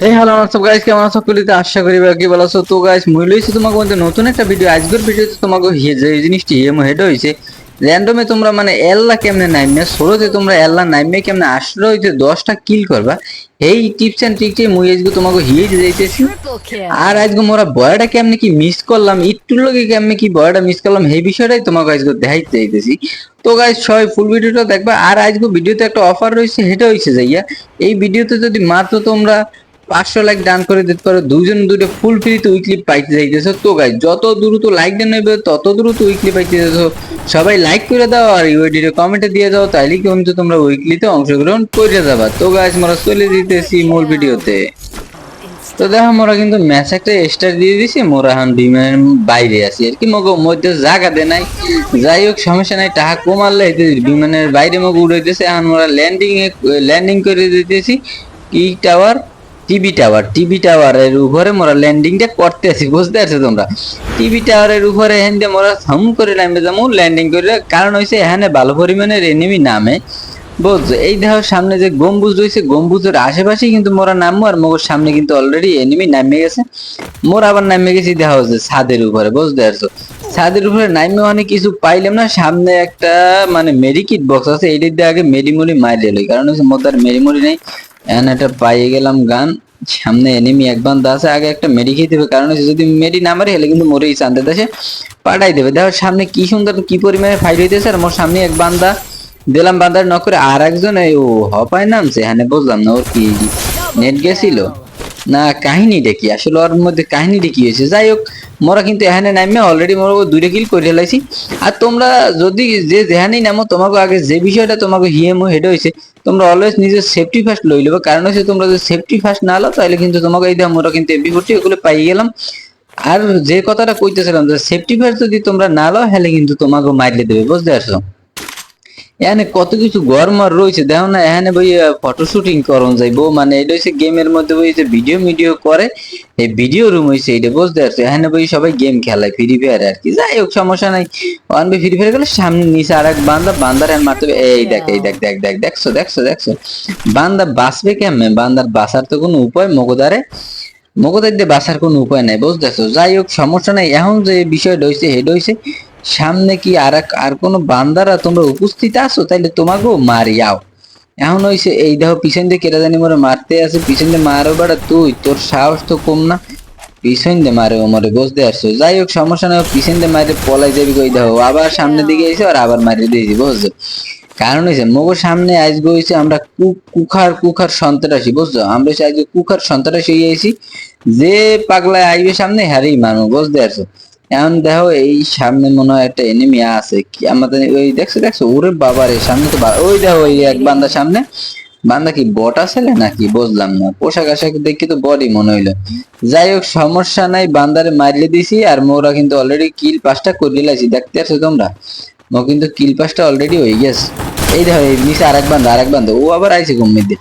এই হ্যালো সব গাইস কেমন আছো? সকলিতে আশা করি বা কি বলছো তো গাইস মুই লইছি তোমাকে মধ্যে নতুন একটা ভিডিও আজকের ভিডিওতে তোমাকে হে যে জিনিসটি হেম হেড হইছে র্যান্ডমে তোমরা মানে এল্লা কেমনে নাইমে ষোলোতে তোমরা এল্লা নাইমে কেমনে আশ্রয় হইতে দশটা কিল করবা এই টিপস এন্ড ট্রিক্স মুই আজকে তোমাকে হিয়ে যাইতেছি। আর আজকে মোরা বয়টা কেমনে কি মিস করলাম একটুর লগে কেমনে কি বয়াটা মিস করলাম এই বিষয়টাই তোমাকে আজকে দেখাইতে যাইতেছি। তো গাইজ সবাই ফুল ভিডিওটা দেখবা। আর আজকে ভিডিওতে একটা অফার রয়েছে সেটা হয়েছে যাইয়া। এই ভিডিওতে যদি মাত্র তোমরা পাঁচশো লাইক ডান করে দিতে পারো দুজন দুটো ফুল ফ্রিতে উইকলি পাইতে যাইতেছো তো গাইজ যত দ্রুত লাইক দেন নেবে তত দ্রুত উইকলি পাইতে যাচ্ছ সবাই লাইক করে দাও আর ইউআইডিতে কমেন্টে দিয়ে দাও, তাইলে কিন্তু তোমরা উইকলিতে অংশগ্রহণ করে যাবা। তো গাইজ মোরা চলে দিতেছি মূল ভিডিওতে। তো দেখো, মোরা কিন্তু ম্যাচ একটা স্টার দিয়ে দিছি, মোরা এখন বিমানের বাইরে আছি। আর কি মগো মধ্যে জায়গা দে নাই। যাই হোক, সমস্যা নাই, টাকা কমালে বিমানের বাইরে মগো উড়াইতেছে। এখন মোরা ল্যান্ডিং ল্যান্ডিং করে দিতেছি। কি টাওয়ার টিভি টাওয়ার, টিভি টাওয়ারের উপরে মোরা ল্যান্ডিংটা করতে আছি বুঝতে পারছ তোমরা? টিভি টাওয়ারের উপরে এখান দিয়ে মোরা করে নামবে যাব ল্যান্ডিং করে, কারণ হয়েছে এখানে ভালো পরিমাণের এনিমি নামে। বুঝছ? এই দেখো সামনে যে গম্বুজ রয়েছে, গম্বুজের আশেপাশে কিন্তু মোরা নামবো, আর মোর সামনে কিন্তু অলরেডি এনিমি নামে গেছে। মোর আবার নামে গেছি, দেখা হচ্ছে ছাদের উপরে, বুঝতে পারছ? ছাদের উপরে নামে অনেক কিছু পাইলাম না, সামনে একটা মানে মেডিকিট বক্স আছে, এইটার দিয়ে আগে মারিয়ে লই, কারণ হচ্ছে মোর তার মেডিমুড়ি নেই। এখন একটা পাইয়ে গেলাম গান, সামনে এনিমি এক বান্দা আছে, আগে একটা মেডি খেয়ে দেবে, কারণ হচ্ছে যদি মেডি না মারে, হলে কিন্তু মরেই চান্দে দেশে পাঠাই দেবে। দেখো, সামনে কি সুন্দর, কি পরিমাণে ফাইট হইতেছে, আর মোর সামনে এক বান্দা, দিলাম বান্দার নক করে আর একজন এই ও হপায় নামছে হ্যাঁ বুঝলাম না ওর কি নেট গেছিল। না, কাহিনীটা কি? আসলে ওর মধ্যে কাহিনীটা কি হয়েছে? যাই হোক মোরা কিন্তু এখানে নামে অলরেডি মোরা দুইটা কিল করে ফেলাইছি। আর তোমরা যদি যে যেখানেই নামো, তোমাকে আগে যে বিষয়টা তোমাকে হিএমও হেড হয়েছে, তোমরা অলওয়েজ নিজের সেফটি ফার্স্ট লই নেবে কারণ হচ্ছে তোমরা যদি সেফটি ফার্স্ট না লো তাহলে কিন্তু তোমাকে এই দাম মোরা কিন্তু এমপি ফোরটি ওগুলো পাই গেলাম। আর যে কথাটা কইতেছিলাম যে সেফটি ফার্স্ট যদি তোমরা না লো হলে কিন্তু তোমাকে মারলে দেবে, বুঝতে পারছ? এখানে কত কিছু গরমার রয়েছে। দেখো না, এখানে বই ফটো শুটিং করন যাইবো মানে এটা হচ্ছে গেমের মধ্যে বই যে ভিডিও মিডিও করে, এই ভিডিও রুম হয়েছে এটা, বুঝতে পারছ? এখানে বই সবাই গেম খেলায় ফ্রি ফায়ার আর কি। যাই হোক, সমস্যা নাই। ওয়ান ফ্রি ফায়ার গেলে সামনে নিচে আর এক বান্দা, বান্দার হ্যান্ড মারতে এই দেখ এই দেখ দেখ দেখ, দেখছ দেখছ দেখছ? বান্দা বাঁচবে কেমনে? বান্দার বাঁচার তো কোনো উপায় মগদারে মগদার দিয়ে বাঁচার কোনো উপায় নাই, বুঝতে বুঝতেছো যাই হোক, সমস্যা নাই। এখন যে বিষয়টা হয়েছে হেড হয়েছে সামনে কি আর আর কোনো বান্দারা তোমরা উপস্থিত আছো? তাইলে তোমাকেও মারিয়াও এখন হইছে এই দেখো, পিছন দিয়ে কেটে জানি মরে মারতে আছে। পিছন দিয়ে মারো বেড়া তুই, তোর সাহস তো কম না। পিছন দিয়ে মারে ও মরে, বুঝতে পারছ? যাই হোক, সমস্যা নাই, পিছন দিয়ে মারে পলাই যাবি কই? দেখো আবার সামনের দিকে এসে আর আবার মারিয়ে দিয়েছি বুঝছ? কারণ হয়েছে মগর সামনে আজকে হয়েছে আমরা কুখার কুখার সন্ত্রাসী, বুঝছ? আমরা হচ্ছে আজকে কুখার সন্ত্রাসী হয়ে যে পাগলায় আইবে সামনে হ্যারেই মানো বুঝতে পারছ? এখন দেখো, এই সামনে মনে হয় একটা এনিমি আছে। কি আমাদের ওই দেখছ দেখছ? ওরে বাবা রে, সামনে তো ওই দেখো ওই এক বান্দা সামনে। বান্দা কি বট আছে নাকি? বুঝলাম না। পোশাক আশাক দেখি তো বডি মনে হইল। যাই হোক, সমস্যা নাই, বান্দারে মারলে দিছি, আর মোরা কিন্তু অলরেডি কিল পাসটা করে লাইছি। দেখতে আছো তোমরা? মো কিন্তু কিল পাসটা অলরেডি হয়ে গেছে। এই দেখো, এই নিচে আরেক বান্দা আরেক বান্দা ও আবার আইছে ঘুমিয়ে দিয়ে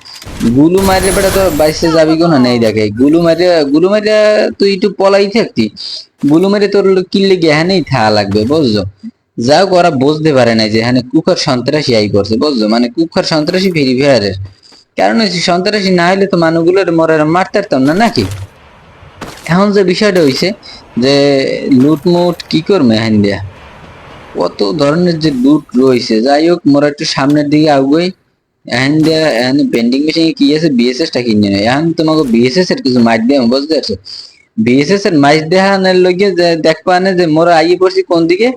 গুলু মারে বেটা তো বাইসে যাবি কোন? নেই দেখে গুলু মারে গুলু মারে তুই একটু পলাই থাকতি। গুলু মেরে তোর কিনলে গিয়ে এখানেই থাকা লাগবে, বুঝছ? যাও ওরা বুঝতে পারে না যে এখানে কুকার সন্ত্রাসী আই করছে, বুঝছ? মানে কুকার সন্ত্রাসী ফ্রি ফায়ারের কারণ হচ্ছে সন্ত্রাসী না হলে তো মানুষগুলোর মরে মারতে পারতাম না, নাকি? এখন যে বিষয়টা হইছে যে লুটমুট কি করবে দিয়া? কত ধরনের যে লুট রয়েছে? যাই হোক, মোরা একটু সামনের দিকে আগুই। এখন এখন পেন্ডিং মেশিনে কি আছে? বিএসএস টা কিনে নেয় এখন তোমাকে বিএসএস এর কিছু মার দিয়ে বুঝতে পারছ? বিএসএস এর মাইস দেখানোর লগে যে দেখবা না যে মোরা আইয়ে পড়ছি কোন দিকে?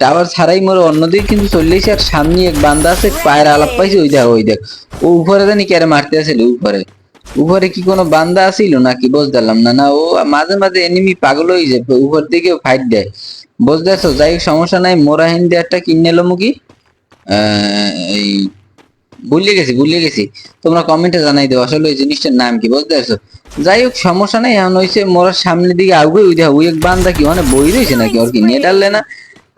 টাওয়ার ছাড়াই মোরা অন্যদিকে কিন্তু চললেছি আর সামনে এক বান্দা আছে, পায়ের আলাপ পাইছি, ওই দেখ ওই দেখ। ও উপরে জানি কেরে মারতে আসছিল উপরে। উপরে কি কোনো বান্দা আসিল নাকি? বুঝতাম না। না, ও মাঝে মাঝে এনিমি পাগল হয়ে যায়, উপর দিকে ফাইট দেয়। বুঝতে পারছ যাই সমস্যা নাই। মোরা হিন্দি একটা কিনে এলো মুখি এই ভুলে গেছি ভুলে গেছি। তোমরা কমেন্টে জানাই দেবো আসলে ওই জিনিসটার নাম কি বুঝতে পারছ যাই হোক, সমস্যা নাই। এখন হয়েছে মোরা সামনের দিকে ওই দেখো ওই এক বান্দা কি মানে বই রয়েছে নাকি? ওর কি নেট ডাললে না?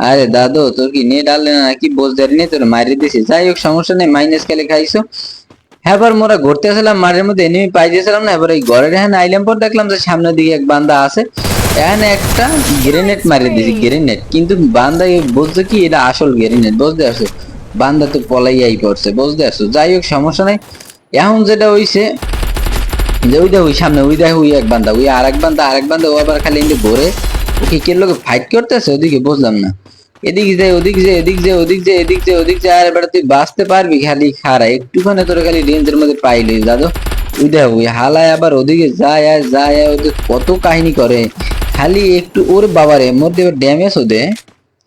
আরে দাদু, তোর কি নেট ডাললে না নাকি? বুঝতে পারিনি তোর মারিয়ে দিয়েছি যাই হোক, সমস্যা নেই মাইনাস খেলে খাইছো। হ্যাঁ মোরা ঘুরতে আসলাম মাঠের মধ্যে এনিমি পাই দিয়েছিলাম না এবার এই ঘরের এখানে আইলাম পর দেখলাম যে সামনের দিকে এক বান্দা আছে। এখানে একটা গ্রেনেড মারিয়ে দিয়েছি গ্রেনেড কিন্তু বান্দা বুঝছে কি এটা আসল গ্রেনেড বুঝতে পারছ? বান্দা তো পলাইয়াই পড়ছে বুঝতে পারছ? যাই হোক সমস্যা নাই। এখন যেটা হইছে যে ওই দেখো ওই সামনে ওই দেখ ওই এক বান্দা ওই আর এক বান্দা আর এক বান্দা ও আবার খালি এনে ঘুরে। ওকে কে লোকে ফাইট করতেছে? ওদিকে বুঝলাম না। এদিক যে, ওদিক যে, এদিক যে, ওদিক যে, এদিক যে, ওদিক যে, আর এবার তুই বাঁচতে পারবি খালি খারা একটুখানি তোর খালি রেঞ্জের মধ্যে পাইলি দাদু। দেখো, ওই হালায় আবার ওদিকে যায় আর যায় ওদের কত কাহিনী করে। খালি একটু ওর বাবারে মধ্যে ড্যামেজ ওদে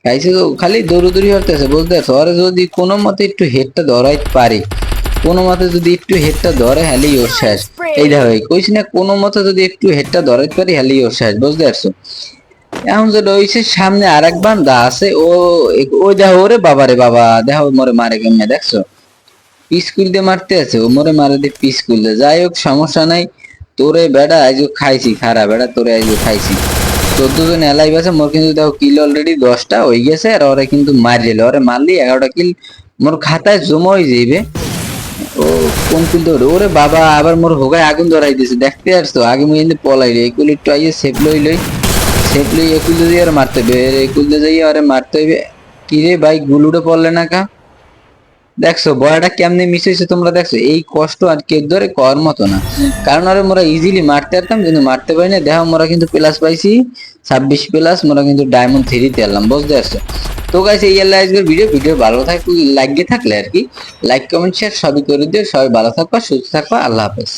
খাইছে তো, খালি দৌড়দৌড়ি করতেছে বলতে ওরা যদি কোনো মতে একটু হেডটা ধরাইতে পারে, কোনো মতে যদি একটু হেডটা ধরে, হ্যালি ওর শেষ। এই দেখো কইছি না কোনো মতে যদি একটু হেডটা ধরাইতে পারি, হ্যালি ওর শেষ বুঝতে পারছ এখন যেটা হইছে সামনে আর এক বান্দা আছে, ও ও দেখো ওরে বাবা রে বাবা দেখো মরে মারে কেমনে, দেখছ? পিসকুল দিয়ে মারতে আছে, ও মরে মারে দিয়ে পিসকুল দিয়ে। যাই হোক, সমস্যা নাই। তোরে বেড়া আজ খাইছি খারাপ বেড়া তোরে আজ খাইছি। চোদ্দ জন এলাইভ আছে, মোর কিন্তু দেখো কিল অলরেডি দশটা হয়ে গেছে, আর ওরে কিন্তু মারিল, ওরে মারলি, এগারোটা কিল মোর খাতায় জমা হয়ে যাইবে। ও কোন কিল ধরে ওরে বাবা, আবার মোর হোগায় আগুন ধরাই দিছে, দেখতে আসতো আগে মুই এনে পলাই রে এগুলো একটু আইয়ে সেফ লই লই। সেফ লই একুল দিয়ে আর মারতে হবে। একুল দিয়ে যাই আরে মারতে হইবে কি রে ভাই গুলুটা পড়লে না কা? দেখছ, বয়টা কেমনে হয়েছে তোমরা দেখছ? এই কষ্ট আর কেউ ধরে কর মতো না। কারণ আরে মোরা ইজিলি মারতে পারতাম, কিন্তু মারতে পারি না দেখো, মোরা কিন্তু প্লাস পাইছি, ছাব্বিশ প্লাস মোরা কিন্তু ডায়মন্ড থ্রিতে এলাম বুঝতে পারছ? তো গাইছে এই আল্লাহ আজকের ভিডিও ভিডিও ভালো থাকলে লাগিয়ে থাকলে আর কি লাইক কমেন্ট শেয়ার সবই করে দিও। সবাই ভালো থাকবা সুস্থ থাকবা আল্লাহ হাফেজ।